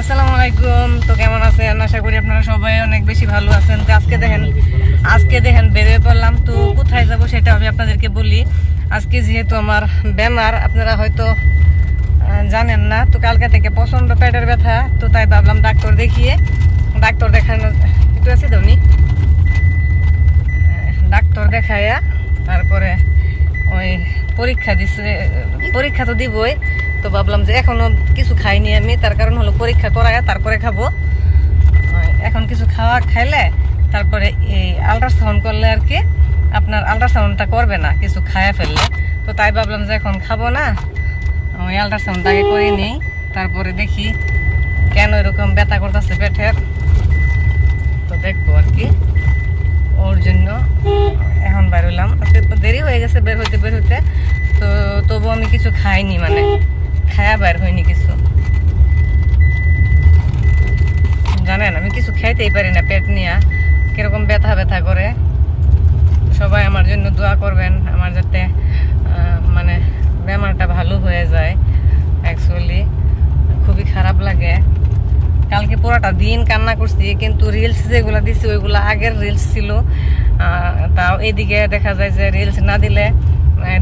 আসসালামু আলাইকুম। তো কেমন আছেন? আশা করি আপনারা সবাই অনেক বেশি ভালো আছেন। তো আজকে দেখেন আজকে দেখেন বেরিয়ে পড়লাম। তো কোথায় যাব সেটা আমি আপনাদেরকে বলি। আজকে যেহেতু আমার বেমার, আপনারা হয়তো জানেন না। তো কালকে থেকে প্রচণ্ড পেটের ব্যথা। তো তাই ভাবলাম ডাক্তার দেখিয়ে, ডাক্তার দেখানো, একটু আছে তো ডাক্তার দেখাইয়া তারপরে ওই পরীক্ষা দিছে, পরীক্ষা তো দিবই, তো ভাবলাম যে এখনও কিছু খাইনি আমি, তার কারণ হলো পরীক্ষা করায়া তারপরে খাব। এখন কিছু খাওয়া খাইলে তারপরে এই আল্ট্রাসাউন্ড করলে আর কি, আপনার আল্ট্রাসাউন্ডটা করবে না, কিছু খায়া ফেললে। তো তাই ভাবলাম যে এখন খাব না ওই আল্ট্রাসাউন্ড আগে করে নিই, তারপরে দেখি কেন এরকম ব্যথা করতেছে পেটের। তো দেখব আর কি, ওর জন্য। এখন বের আজকে দেরি হয়ে গেছে বের হইতে বের হইতে। তো তবু আমি কিছু খাইনি মানে। খায়া বের হয়নি কিছু। জানেন, আমি কিছু খাইতেই পারি না পেট নিয়ে। কীরকম ব্যথা ব্যথা করে। সবাই আমার জন্য দোয়া করবেন, আমার যাতে মানে বেমারটা ভালো হয়ে যায় অ্যাকচুয়ালি খুবই খারাপ লাগে। কালকে পুরোটা দিন কান্না করছি, কিন্তু রিলস যেগুলো দিছি, ওইগুলো আগের রিলস ছিল। তাও এদিকে দেখা যায় যে রিলস না দিলে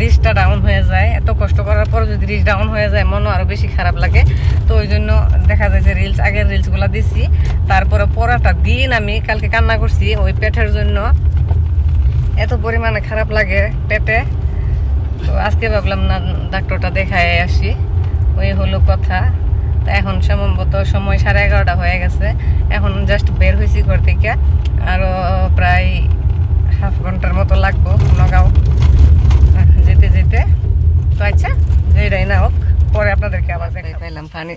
রিচটা ডাউন হয়ে যায়। এত কষ্ট করার পর যদি রিচ ডাউন হয়ে যায়, মনও আরও বেশি খারাপ লাগে। তো ওই জন্য দেখা যায় যে রিলস আগের রিলসগুলো দিছি। তারপরে পরাটা দিন আমি কালকে কান্না করছি, ওই পেটের জন্য। এত পরিমাণে খারাপ লাগে পেটে। তো আজকে ভাবলাম না, ডাক্তারটা দেখায় আসি। ওই হলো কথা। তা এখন সম্ভবত সময় সাড়ে এগারোটা হয়ে গেছে। এখন জাস্ট বের হয়েছি ঘর থেকে। আরও প্রায় হাফ ঘণ্টার মতো লাগবো নগাঁও যেতে যেতে। তো আচ্ছা যেটাই না হোক পরে আপনাদেরকে আবার দেখাই পেলাম ফানি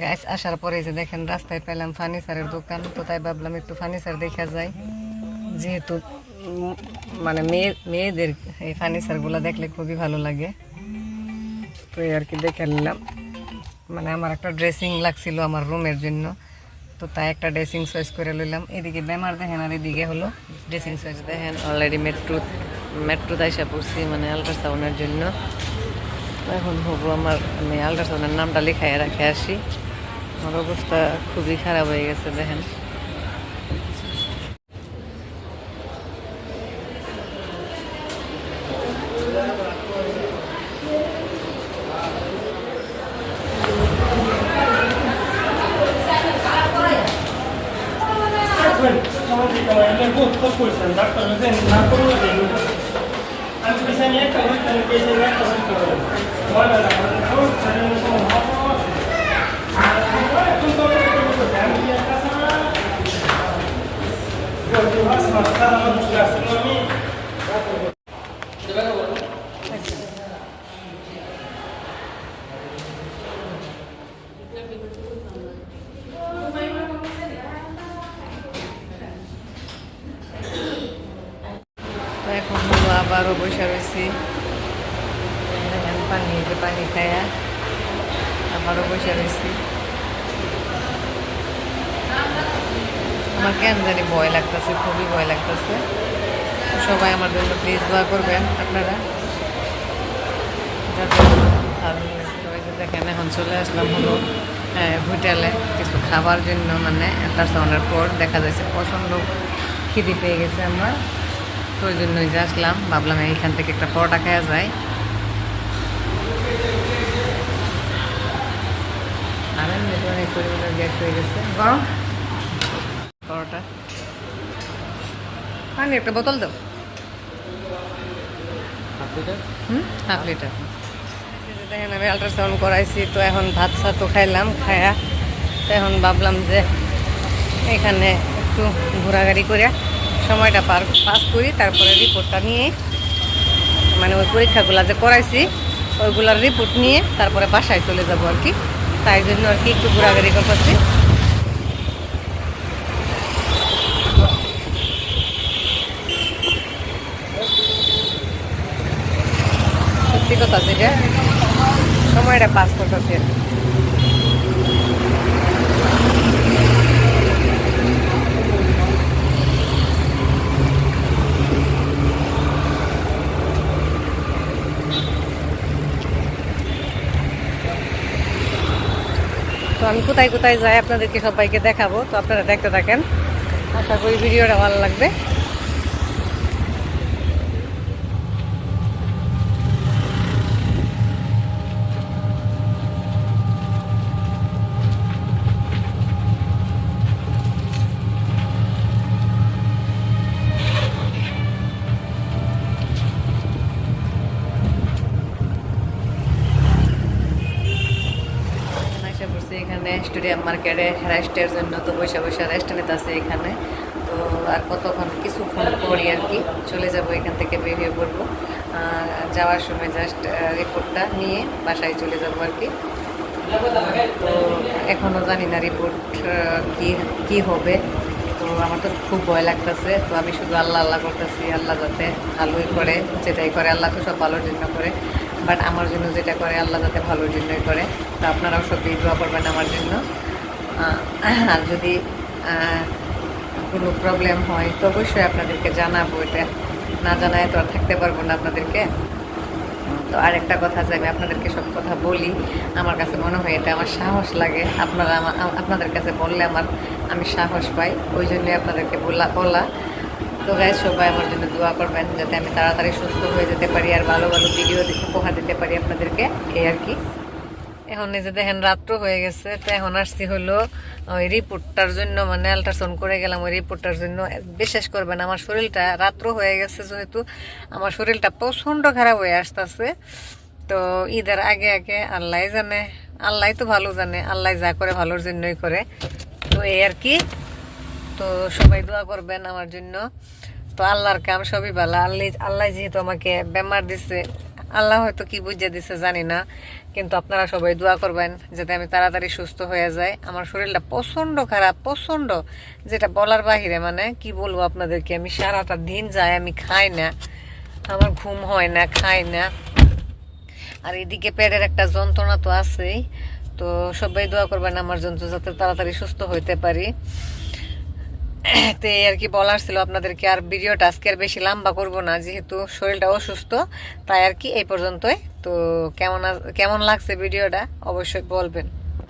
গাছ আসার পরে যে দেখেন রাস্তায় পেলাম ফার্নিচারের দোকান। তো তাই ভাবলাম একটু ফার্নিচার দেখা যায়। যেহেতু মানে মেয়ে মেয়েদের এই ফার্নিচারগুলো দেখলে খুবই ভালো লাগে। তো এই আর কি দেখে নিলাম। মানে আমার একটা ড্রেসিং লাগছিল আমার রুমের জন্য। তো তাই একটা ড্রেসিং চয়েস করে লইলাম। এদিকে বেমার দেখেন আর এদিকে হলো ড্রেসিং চয়েস দেখেন। অলরেডি মেট্রো মেট্রো দায়সা পড়ছি মানে আল্ট্রাসাউন্ডের জন্য। এখন হব আমার, আমি আল্ট্রাসাউন্ডের নামটা লেখাই রাখে আসি। আমার অবস্থা খুবই খারাপ হয়ে গেছে দেখেন। el gusto pulsa andar con los dedos, andar con los dedos. Antes que se niega, no está en que se niega, no está en que Bueno, la mano de todos, tenemos un ojo. Porque o máximo, cada um de graça para mim. আবারও বসে রয়েছি। পানি যে পানি খায়া আবারও বসে রয়েছি। আমার কেন জানি ভয় লাগতেছে, খুবই ভয় লাগতেছে। সবাই আমার জন্য প্লিজ দোয়া করবেন আপনারা। দেখেন, এখন চলে আসলাম হলো হোটেলে কিছু খাবার জন্য মানে আল্ট্রাসাউন্ডের পর দেখা যাচ্ছে প্রচণ্ড খিদি পেয়ে গেছে আমার। ওই জন্যই যে আসলাম ভাবলাম এইখান থেকে একটা পরোটা খাওয়া যায়। আর অনেক পরিমাণে গ্যাস হয়ে গেছে। গরম? পরোটা। পানি একটা বোতল দাও। হুম? Half litre. দেখেন আমি আল্ট্রাসাউন্ড করাইছি তো এখন ভাত সাতও খাইলাম খায়া। তো এখন ভাবলাম যে এখানে একটু ঘোরাঘুরি করে সময়টা পার পাস করি, তারপরে রিপোর্টটা নিয়ে মানে ওই পরীক্ষাগুলো যে করাইছি, ওইগুলোর রিপোর্ট নিয়ে তারপরে বাসায় চলে যাব আর কি তাই জন্য আর কি একটু ঘোরাঘুরি করতেছি সত্যি কথা যেটা সময়টা পাস করতেছি আর কি। আমি কোথায় কোথায় যায় আপনাদেরকে সবাইকে দেখাবো, তো আপনারা দেখতে থাকেন। আশা করি ভিডিওটা ভালো লাগবে। স্টেডিয়াম মার্কেটে রেস্টের জন্য তো বসে বসে রেস্ট নিতে আছে এখানে। তো আর কতক্ষণ কিছুক্ষণ পরই আর কি চলে যাব, এখান থেকে বেরিয়ে পড়ব। যাওয়ার সময় জাস্ট রিপোর্টটা নিয়ে বাসায় চলে যাব আর কি। তো এখনও জানি না রিপোর্ট কি কি হবে। তো আমার তো খুব ভয় লাগতেছে। তো আমি শুধু আল্লাহ আল্লাহ করতেছি, আল্লাহ যাতে ভালোই করে, যেটাই করে আল্লাহ তো সব ভালোর জন্য করে। বাট আমার জন্য যেটা করে, আল্লাহ যাতে ভালোর জন্যই করে। তো আপনারাও সব দোয়া করবেন আমার জন্য। আর যদি কোনো প্রবলেম হয়, তো অবশ্যই আপনাদেরকে জানাব এটা। না জানায় তো আর থাকতে পারব না আপনাদেরকে। তো আরেকটা কথা যে আমি আপনাদেরকে সব কথা বলি। আমার কাছে মনে হয় এটা আমার সাহস লাগে। আপনারা আমা- আ- আপনাদের কাছে বললে আমার, আমি সাহস পাই। ওই জন্যে আপনাদেরকে বলা বলা। তো গাইজ সবাই আমার জন্য দোয়া করবেন যাতে আমি তাড়াতাড়ি সুস্থ হয়ে যেতে পারি আর ভালো ভালো ভিডিও উপহার দিতে পারি আপনাদেরকে। এই আর কি। এখন যে দেখেন, রাত্র হয়ে গেছে। তো এখন আসছি হলো ওই রিপোর্টটার জন্য মানে আল্ট্রাসাউন্ড করে গেলাম ওই রিপোর্টটার জন্য। বিশেষ করবেন, আমার শরীরটা রাত্র হয়ে গেছে যেহেতু আমার শরীরটা প্রচণ্ড খারাপ হয়ে আসতেছে। তো ঈদের আগে আগে আল্লাহ জানে আল্লাহ তো ভালো জানে, আল্লাহ যা করে ভালোর জন্যই করে। তো এই আর কি। তো সবাই দোয়া করবেন আমার জন্য। তো আল্লাহর কাম সবই ভালো। আল্লাহ আল্লাহ যেহেতু আমাকে বেমার দিছে, আল্লাহ হয়তো কি বুঝিয়ে দিছে জানি না, কিন্তু আপনারা সবাই দোয়া করবেন যাতে আমি তাড়াতাড়ি সুস্থ হয়ে যাই। আমার শরীরটা প্রচণ্ড খারাপ, প্রচণ্ড। যেটা বলার বাহিরে মানে কি বলব আপনাদেরকে, আমি সারাটা দিন যাই, আমি খাই না। আমার ঘুম হয় না, খাই না। আর এদিকে পেটের একটা যন্ত্রণা তো আছেই। তো সবাই দোয়া করবেন আমার জন্য যাতে তাড়াতাড়ি সুস্থ হইতে পারি। তো এই আর কি বলার ছিল আপনাদেরকে, আর ভিডিওটা আজকে আর বেশি লম্বা করব না, যেহেতু শরীরটা অসুস্থ, তাই আর কি এই পর্যন্তই। তো কেমন কেমন লাগছে ভিডিওটা? অবশ্যই বলবেন।